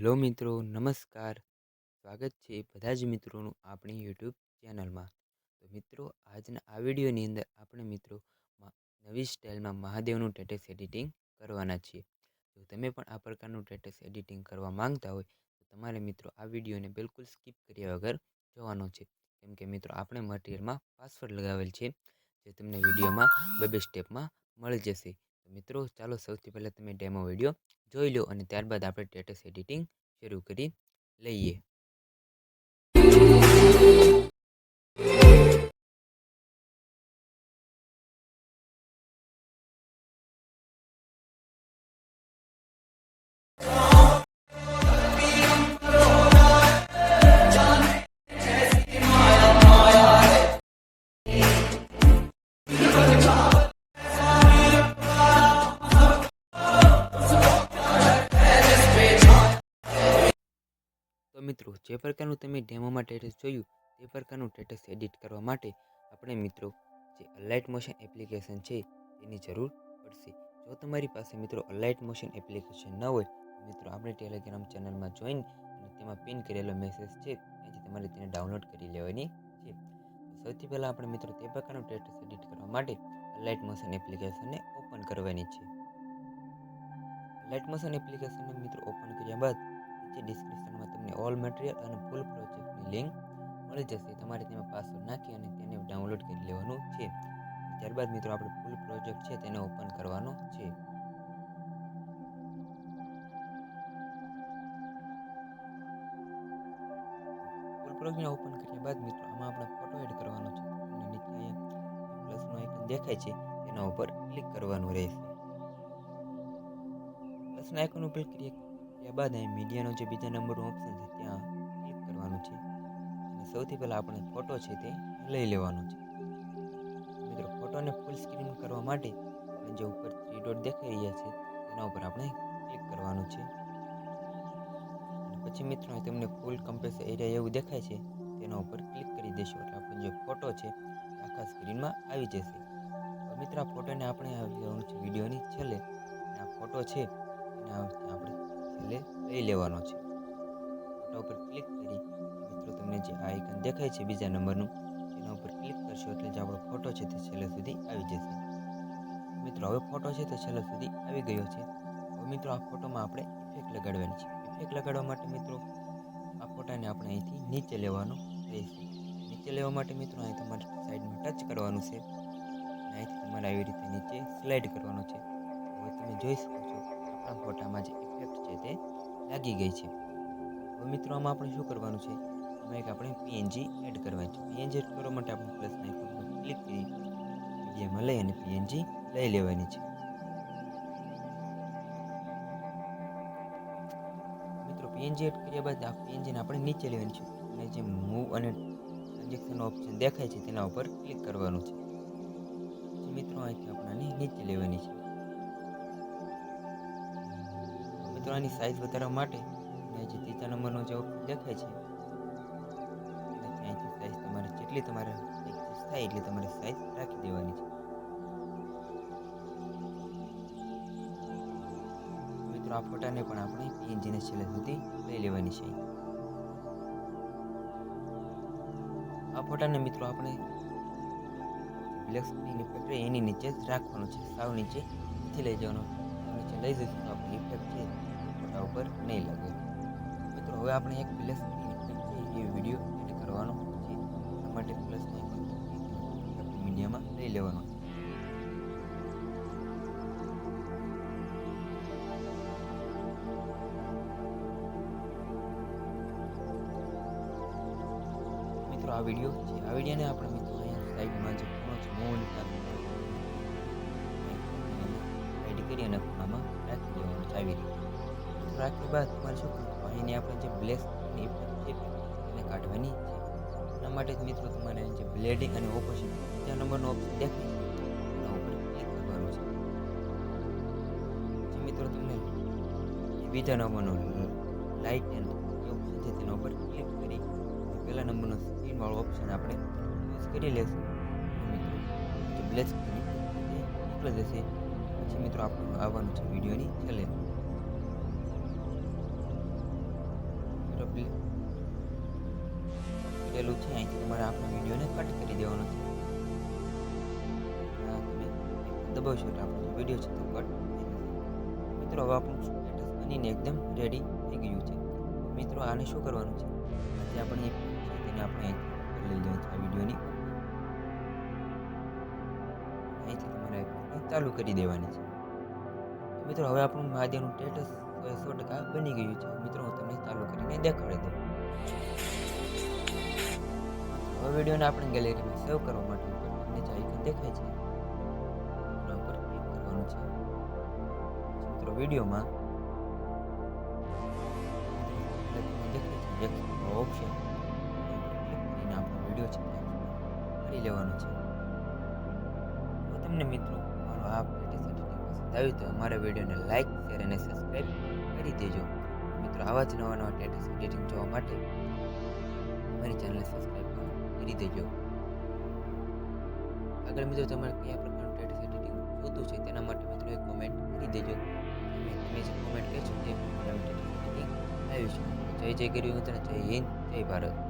Hello મિત્રો, નમસ્કાર. સ્વાગત છે બધા જ મિત્રોનું આપણી યુટ્યુબ ચેનલમાં. તો મિત્રો, આજના આ વિડીયોની અંદર આપણે મિત્રો નવી સ્ટાઇલમાં મહાદેવનું ટેટસ એડિટિંગ કરવાના છીએ. જો તમે પણ આ પ્રકારનું ટેટસ એડિટિંગ કરવા માંગતા હોય, તો તમારે મિત્રો આ વિડીયોને બિલકુલ સ્કીપ કર્યા વગર જોવાનો છે. કેમ કે મિત્રો, આપણે મટીરિયલમાં પાસવર્ડ લગાવેલ છે, જે તમને વિડીયોમાં બે બે સ્ટેપમાં મળી જશે. મિત્રો, ચાલો સૌથી પહેલાં તમે ડેમો વીડિયો જોઈ લો અને ત્યારબાદ આપણે ટેટસ એડિટિંગ શરૂ કરી લઈએ. તો મિત્રો, જે પ્રકારનું તમે ડેમોમાં ટેટસ જોયું, તે પ્રકારનું ટેટસ એડિટ કરવા માટે આપણે મિત્રો, જે અલાઇટ મોશન એપ્લિકેશન છે, તેની જરૂર પડશે. જો તમારી પાસે મિત્રો અલાઇટ મોશન એપ્લિકેશન ન હોય મિત્રો આપણે ટેલિગ્રામ ચેનલમાં જોઈન અને તેમાં પિન કરેલો મેસેજ છે ત્યાંથી તમારે તેને ડાઉનલોડ કરી લેવાની છે. સૌથી પહેલાં આપણે મિત્રો તે પ્રકારનું ટેટસ એડિટ કરવા માટે અલાઇટ મોશન એપ્લિકેશનને ઓપન કરવાની છે. લાઇટ મોશન એપ્લિકેશનને મિત્રો ઓપન કર્યા બાદ નીચે ડિસ્ક્રિપ્શનમાં તમને ઓલ મટીરિયલ અને ફૂલ પ્રોજેક્ટની લિંક મળી જશે. તમારે તેમાં પાસવર્ડ નાખી અને તેને ડાઉનલોડ કરી લેવાનું છે. ત્યારબાદ મિત્રો, આપણે ફૂલ પ્રોજેક્ટ છે તેને ઓપન કરવાનો છે. ફૂલ પ્રોજેક્ટને ઓપન કર્યા બાદ મિત્રો, આમાં આપણે ફોટો એડ કરવાનો છે. અને નીચે અહીંયા પ્લસનો આઇકન દેખાય છે તેના ઉપર ક્લિક કરવાનું રહેશે. પ્લસના આઇકન ઉપર ક્લિક કર્યા બાદ અહીં મીડિયાનો જે બીજા નંબરનું ઓપ્શન છે, ત્યાં ક્લિક કરવાનું છે. અને સૌથી પહેલાં આપણે ફોટો છે તે લઈ લેવાનો છે. મિત્રો ફોટોને ફૂલ સ્ક્રીન કરવા માટે જે ઉપર થ્રી ડોટ દેખાઈ રહ્યા છે તેના ઉપર આપણે ક્લિક કરવાનું છે. અને પછી મિત્રો તમને ફૂલ કમ્પ્રેસ એરિયા એવું દેખાય છે, તેના ઉપર ક્લિક કરી દેશો. એટલે આપણો જે ફોટો છે આખા સ્ક્રીનમાં આવી જશે. મિત્રો, આ ફોટોને આપણે વિડીયોની છેલ્લે અને આ ફોટો છે, એને છેલ્લે લઈ લેવાનો છે. ફોટા ઉપર ક્લિક કરી મિત્રો તમને જે આઇકન દેખાય છે બીજા નંબરનું તેના ઉપર ક્લિક કરશો એટલે જે આપણો ફોટો છે તે છેલ્લે સુધી આવી જશે. મિત્રો, હવે ફોટો છે તે છેલ્લે સુધી આવી ગયો છે. હવે મિત્રો, આ ફોટોમાં આપણે ઇફેક્ટ લગાડવાની છે. ઇફેક્ટ લગાડવા માટે મિત્રો, આ ફોટાને આપણે અહીંથી નીચે લેવાનો રહેશે. નીચે લેવા માટે મિત્રો, અહીં તમારે સાઈડમાં ટચ કરવાનું છે. અહીંથી તમારે આવી રીતે નીચે સ્લાઇડ કરવાનો છે. હવે તમે જોઈ શકો છો. આપણા ફોટામાં જે ઇફેક્ટ છે તે લાગી ગઈ છે. હવે મિત્રો, આમાં આપણે શું કરવાનું છે? એક આપણે પીએનજી એડ કરવાની છે. પીએનજી એડ કરવા માટે આપણે પ્લસ ક્લિક કરી મીડિયામાં લઈ અને પીએનજી લઈ લેવાની છે. મિત્રો પીએનજી એડ કર્યા બાદ આ પીએનજીને આપણે નીચે લેવાની છે. અને જે મૂવ અને ટ્રાન્ઝેક્શનનો ઓપ્શન દેખાય છે તેના ઉપર ક્લિક કરવાનું છે. મિત્રો અહીંથી આપણને નીચે લેવાની છે. આની સાઇઝ વધારવા માટે અને જે ત્રીજા નંબરનો જે દેખાય છે ત્યાંથી સાઇઝ તમારે જેટલી તમારે એડજસ્ટ થાય એટલી તમારે સાઇઝ રાખી દેવાની છે. મિત્રો, આ ફોટાને પણ આપણે પીએનજીને છેલ્લે સુધી લઈ લેવાની છે આ ફોટાને મિત્રો આપણે બ્લેક સ્ક્રીન એની નીચે જ રાખવાનું છે, સાવ નીચે લઈ જવાનું. નીચે લઈ જઈશું આપણી ઇફેક્ટ છે ફોટા ઉપર નહીં લાગે. મિત્રો, હવે આપણે એક છે એ વીડિયો એડ કરવાનો છે એના માટે પ્લસ મીડિયામાં લઈ લેવાનો. મિત્રો, આ વીડિયો છે. આ વિડીયોને આપણે મિત્રો અહીંયા સાઈડમાં જે ખૂણો છે. મૂળ સાઈડ કરી અને ખૂણામાં રાખી દેવાનું છે. આવી રીતે. રાખ્યા બાદ તમારે શું કરવું? અહીંની આપણે જે બ્લેસ એને કાઢવાની છે, એના માટે જ મિત્રો તમારે જે બ્લેડિંગ અને ઓપોઝિટ બીજા નંબરનો ઓપ્શન દેખાય એના ઉપર ક્લિક કરવાનું છે. જે મિત્રો તમને બીજા નંબરનો લાઇટ એન્ડ એ ઓપ્શન છે, તેના ઉપર ક્લિક કરી પહેલા નંબરનો સ્ક્રીનવાળો ઓપ્શન આપણે યુઝ કરી લેશું. મિત્રો, જે બ્લેસ નીકળી જશે. પછી મિત્રો આપણું આવવાનું છે વિડીયોની છેલ્લે. કરેલું છે અહીંથી તમારે આપણે વિડીયોને કટ કરી દેવાનો છે. દબાવશો એટલે આપણો વીડિયો છે તો કટ મિત્રો, હવે આપણું સ્ટેટસ બનીને એકદમ રેડી થઈ ગયું છે. મિત્રો, આને શું કરવાનું છે? આજે આપણે એક તેને આપણે લઈ લેવાનું છે આ વિડીયોની અહીંથી તમારે ચાલુ કરી દેવાની છે. મિત્રો, હવે આપણું મહાદેવનું સ્ટેટસ સો ટકા બની ગયું છે. મિત્રો તમને ચાલુ કરીને દેખાડી દઉં. હવે વિડીયોને આપણે ગેલેરીમાં સેવ કરવા માટે તમને જે આઇકન દેખાય છે, એના ઉપર ક્લિક કરવાનું છે. મિત્રો, વિડીયોમાં ઓપ્શન કરીને આપણો વીડિયો છે તે કરી છે. જો તમને મિત્રો, મારો આ એડિટિંગ પસંદ આવ્યું તો અમારા વિડીયોને લાઇક શેર અને સબસ્ક્રાઈબ કરી દેજો. મિત્રો, આવા જ નવા નવા લેટેસ્ટ એડિટિંગ જોવા માટે મારી ચેનલને સબસ્ક્રાઈબ કરી. દેજો આગળ મિત્રો, તમારે કયા પ્રકારનું લેટેસ્ટ એડિટિંગ જોતું છે તેના માટે મિત્રો એક કોમેન્ટ કરી દેજો તમે જે કોમેન્ટ કહેશો તે પ્રમાણે એડિટિંગ છે. જય જય ગરીબ મિત્ર જય હિન્દ, જય ભારત.